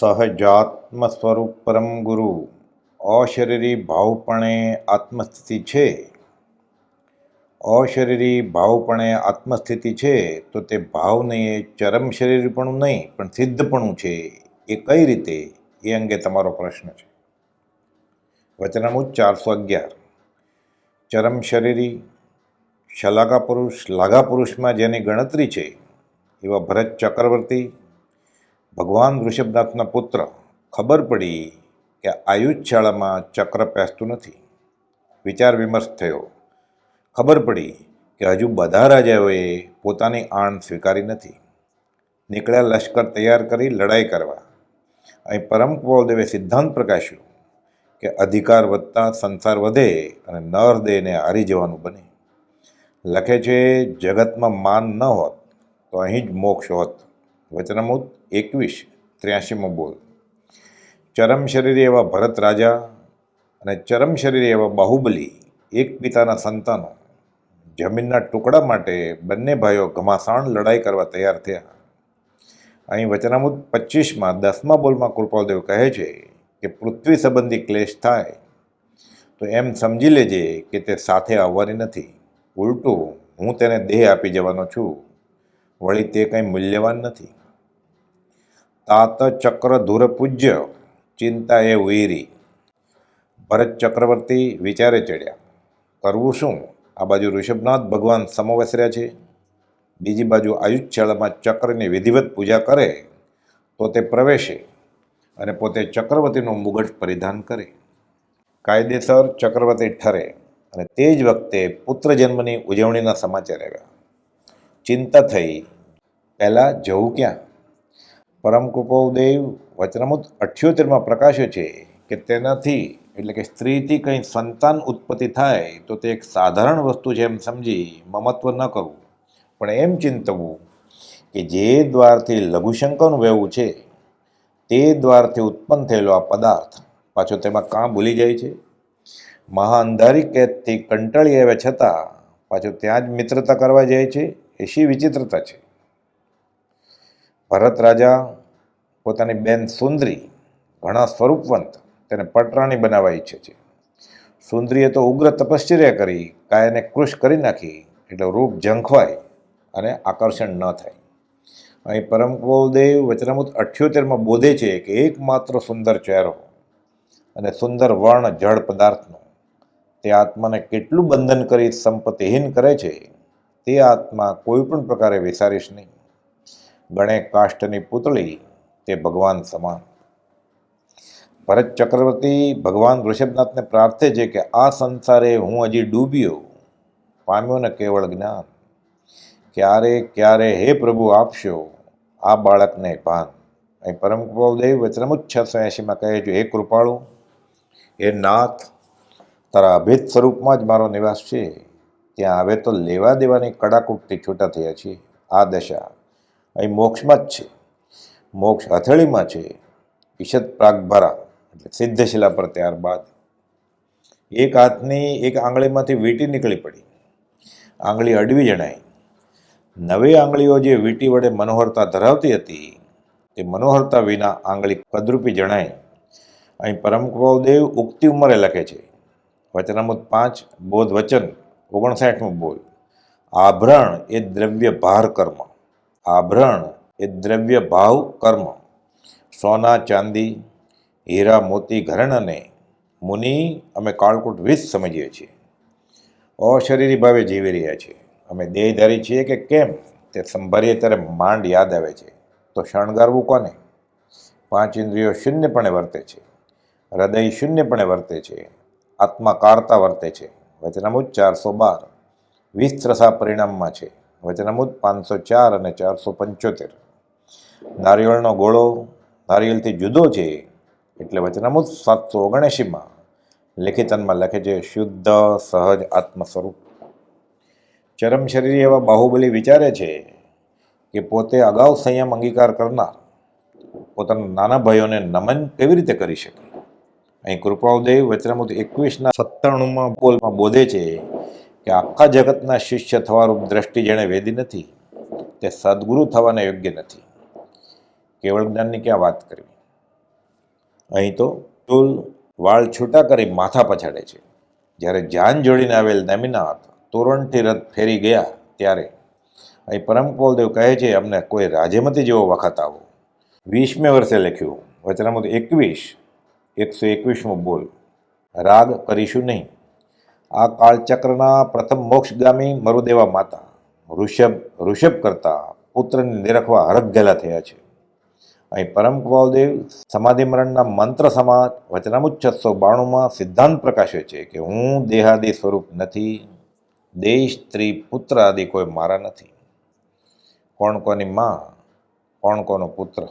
સહજાત્મ સ્વરૂપ પરમ ગુરુ. અશરીરી ભાવપણે આત્મસ્થિતિ છે. અશરીરી ભાવપણે આત્મસ્થિતિ છે, તો તે ભાવ નહીં એ ચરમ શરીરપણું નહીં, પણ સિદ્ધપણું છે. એ કઈ રીતે? એ અંગે તમારો પ્રશ્ન છે. વચનામુજ ચારસો અગિયાર. ચરમ શરીરી શલાકા પુરુષ લાગા પુરુષમાં જેની ગણતરી છે, એવા ભરત ચક્રવર્તી ભગવાન ઋષભનાથના પુત્ર, ખબર પડી કે આયુષશાળામાં ચક્ર પહેરતું નથી. વિચાર વિમર્શ થયો. ખબર પડી કે હજુ બધા રાજાઓએ પોતાની આણ સ્વીકારી નથી. નીકળ્યા લશ્કર તૈયાર કરી લડાઈ કરવા. અહીં પરમ દેવે સિદ્ધાંત પ્રકાશ્યો કે અધિકાર વધતા સંસાર વધે અને નર દેહને હારી જવાનું બને. લખે છે, જગતમાં માન ન હોત તો અહીં જ મોક્ષ હોત. વચનામૃત એકવીસ ત્ર્યાસીમો બોલ. ચરમ શરીરે એવા ભરત રાજા અને ચરમ શરીરે એવા બાહુબલી એક પિતાના સંતાનો જમીનના ટુકડા માટે બંને ભાઈઓ ઘમાસાણ લડાઈ કરવા તૈયાર થયા. અહીં વચનામૃત પચીસમાં દસમા બોલમાં કૃપાલદેવ કહે છે કે પૃથ્વી સંબંધી ક્લેશ થાય તો એમ સમજી લેજે કે તે સાથે આવવાની નથી. ઉલટું હું તેને દેહ આપી જવાનો છું. વળી તે કંઈ મૂલ્યવાન નથી. તાત ચક્ર ધુર પૂજ્ય ચિંતા એ ઉયરી ભરત ચક્રવર્તી વિચારે ચડ્યા કરવું શું આ બાજુ ઋષભનાથ ભગવાન સમવસર્યા છે બીજી બાજુ આયુષ્યાળામાં ચક્રની વિધિવત પૂજા કરે તો તે પ્રવેશે અને પોતે ચક્રવર્તીનું મુગટ પરિધાન કરે કાયદેસર ચક્રવર્તી ઠરે અને તે જ વખતે પુત્ર જન્મની ઉજવણીના સમાચાર આવ્યા ચિંતા થઈ પહેલાં જવું ક્યાં પરમ કૃપોદેવ વચનમુત અઠ્યોતેરમાં પ્રકાશ્યો છે કે તેનાથી, એટલે કે સ્ત્રીથી કંઈ સંતાન ઉત્પત્તિ થાય, તો તે એક સાધારણ વસ્તુ છે એમ સમજી મમત્વ ન કરવું. પણ એમ ચિંતવું કે જે દ્વારથી લઘુશંકરનું વહેવું છે, તે દ્વારથી ઉત્પન્ન થયેલો આ પદાર્થ પાછો તેમાં કાં ભૂલી જાય છે? મહાઅંધારી કેદથી કંટાળી આવ્યા છતાં પાછો ત્યાં જ મિત્રતા કરવા જાય છે, એ શી વિચિત્રતા છે? ભરત રાજા પોતાની બેન સુંદરી ઘણા સ્વરૂપવંત તેને પટરાણી બનાવવા ઈચ્છે છે. સુંદરીએ તો ઉગ્ર તપશ્ચર્યા કરી, કાયાને કૃશ કરી નાખી, એટલે રૂપ ઝંખવાય અને આકર્ષણ ન થાય. અહીં પરમ કુલદેવ વચનામૃત અઠ્યોતેરમાં બોધે છે કે એકમાત્ર સુંદર ચહેરો અને સુંદર વર્ણ જળ પદાર્થનો, તે આત્માને કેટલું બંધન કરી સંપત્તિહીન કરે છે, તે આત્મા કોઈ પણ પ્રકારે વિસારીશ નહીં. ગણે કાષ્ટની પૂતળી તે ભગવાન સમાન. ભરત ચક્રવર્તી ભગવાન વૃષભનાથને પ્રાર્થે છે કે આ સંસારે હું હજી ડૂબ્યો પામ્યો ને કેવળ જ્ઞાન. ક્યારે ક્યારે હે પ્રભુ આપશો? આ બાળકને ભાન. અહીં પરમ કૃપાદેવ વચનમુજ છસો એંશીમાં કહે છે, હે કૃપાળુ, હે નાથ, તારા અભેદ સ્વરૂપમાં જ મારો નિવાસ છે. ત્યાં હવે તો લેવા દેવાની કડાકૂટથી છૂટા થયા છીએ. આ દશા અહીં મોક્ષમાં જ છે. મોક્ષ હથેળીમાં છે. ઈશદ પ્રાગભરા, એટલે સિદ્ધશિલા પર ત્યારબાદ. એક હાથની એક આંગળીમાંથી વીંટી નીકળી પડી. આંગળી અડવી જણાય. નવી આંગળીઓ જે વીંટી વડે મનોહરતા ધરાવતી હતી, તે મનોહરતા વિના આંગળી કદરૂપી જણાય. અહીં પરમ કૃપાદેવ ઉગતી ઉંમરે લખે છે. વચનામૃત પાંચ, બોધ વચન, ઓગણસાઠમું બોલ. આભરણ એ દ્રવ્ય ભાર કર્મ. આભરણ એ દ્રવ્ય ભાવ કર્મ. સોના, ચાંદી, હીરા, મોતી ઘરેણાને મુનિ અમે કાળકૂટ વિષ સમજીએ છીએ. અશરીરી ભાવે જીવી રહ્યા છીએ. અમે દેહધારી છીએ કે કેમ? તે સંભાળીએ ત્યારે માંડ યાદ આવે છે. તો શણગારવું કોને? પાંચ ઇન્દ્રિયો શૂન્યપણે વર્તે છે. હૃદય શૂન્યપણે વર્તે છે. આત્મા કારતા વર્તે છે. વચનામુદ ચારસો બાર. વિસ્ત્રસા ત્રસા પરિણામમાં છે. વચનામુદ પાંચસો ચાર અને ચારસો પંચોતેર. નારિયેળનો ગોળો નારિયેળથી જુદો છે, એટલે વચનામુદ સાતસો ઓગણએંશીમાં લેખિતનમાં લખે છે, શુદ્ધ, સહજ આત્મ સ્વરૂપ ચરમ શરીર એવા બાહુબલી વિચારે છે કે પોતે અગાઉ સંયમ અંગીકાર કરનાર, પોતાના નાના ભાઈઓને નમન કેવી રીતે કરી શકે? અહીં કૃપાઉદેવ વચનામૃત એકવીસના સત્તાણુંમાં બોલમાં બોધે છે કે આખા જગતના શિષ્ય થવારૂપ દ્રષ્ટિ જેણે વેદી નથી, તે સદગુરુ થવાને યોગ્ય નથી. કેવળ જ્ઞાનની ક્યાં વાત કરવી? અહીં તો ટૂલ વાળ છૂટા કરી માથા પછાડે છે. જ્યારે જાન જોડીને આવેલ નેમિનાથ તોરણથી રથ ફેરી ગયા ત્યારે અહીં પરમ કોલદેવ કહે છે, અમને કોઈ રાજેમતી જેવો વખત આવો. વીસમે વર્ષે લખ્યું, વચનામૃત એકવીસ, એકસો એકવીસમો બોલ. રાગ કરીશું નહીં. આ કાળચક્રના પ્રથમ મોક્ષગામી મરુદેવા માતા ઋષભ ઋષભ કરતા પુત્રને નિરખવા હરખ થયા છે. અહીં પરમ કૃપાલદેવ સમાધિ મરણના મંત્ર સમાજ વચનામુચ્છસો છસો બાણુંમાં સિદ્ધાંત પ્રકાશ્યો છે કે હું દેહાદિ સ્વરૂપ નથી, દેહ, સ્ત્રી, પુત્ર આદિ કોઈ મારા નથી. કોણ કોની માં, કોણ કોનો પુત્ર?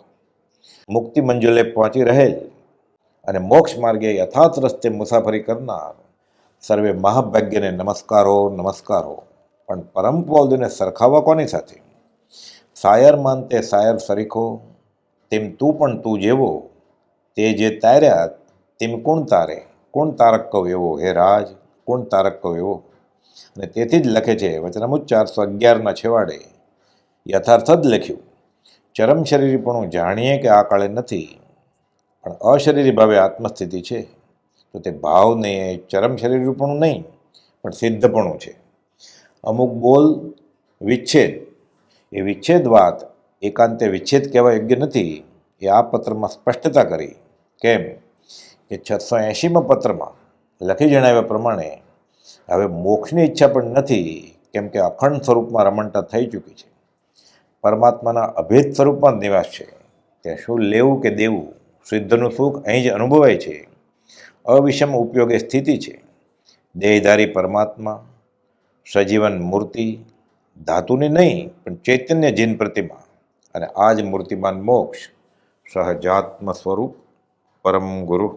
મુક્તિ મંજુલે પહોંચી રહેલ અને મોક્ષ માર્ગે યથાર્થ રસ્તે મુસાફરી કરનાર સર્વે મહાભાગ્યને નમસ્કારો નમસ્કારો. પણ પરમ કૃપાલદેવને સરખાવવા કોની સાથે? સાયર માનતે સાયર સરીખો તેમ તું પણ તું જેવો, તે જે તાર્યા તેમ કોણ તારે? કોણ તારક કવ એવો? હે રાજ, કોણ તારક કવ એવો? અને તેથી જ લખે છે વચનામુજ ચારસો અગિયારના છેવાડે. યથાર્થ જ લખ્યું, ચરમ શરીરીપણું જાણીએ કે આ કાળે નથી, પણ અશરીરી ભાવે આત્મસ્થિતિ છે. તો તે ભાવ નહીં ચરમ શરીરીપણું નહીં, પણ સિદ્ધપણું છે. અમુક બોલ વિચ્છેદ, એ વિચ્છેદ વાત એકાંતે વિચ્છેદ કહેવા યોગ્ય નથી. એ આ પત્રમાં સ્પષ્ટતા કરી. કેમ? કે છસો એંશીમાં પત્રમાં લખી જણાવ્યા પ્રમાણે હવે મોક્ષની ઈચ્છા પણ નથી, કેમ કે અખંડ સ્વરૂપમાં રમણતા થઈ ચૂકી છે. પરમાત્માના અભેદ સ્વરૂપમાં જ નિવાસ છે. ત્યાં શું લેવું કે દેવું સિદ્ધનું સુખ અહીં જ અનુભવાય છે. અવિષમ ઉપયોગે સ્થિતિ છે. દેહધારી પરમાત્મા, સજીવન મૂર્તિ, ધાતુની નહીં, પણ ચૈતન્ય જીન પ્રતિમા. અને આ જ મૂર્તિમાન મોક્ષ સહજાત્મ સ્વરૂપ પરમ ગુરુ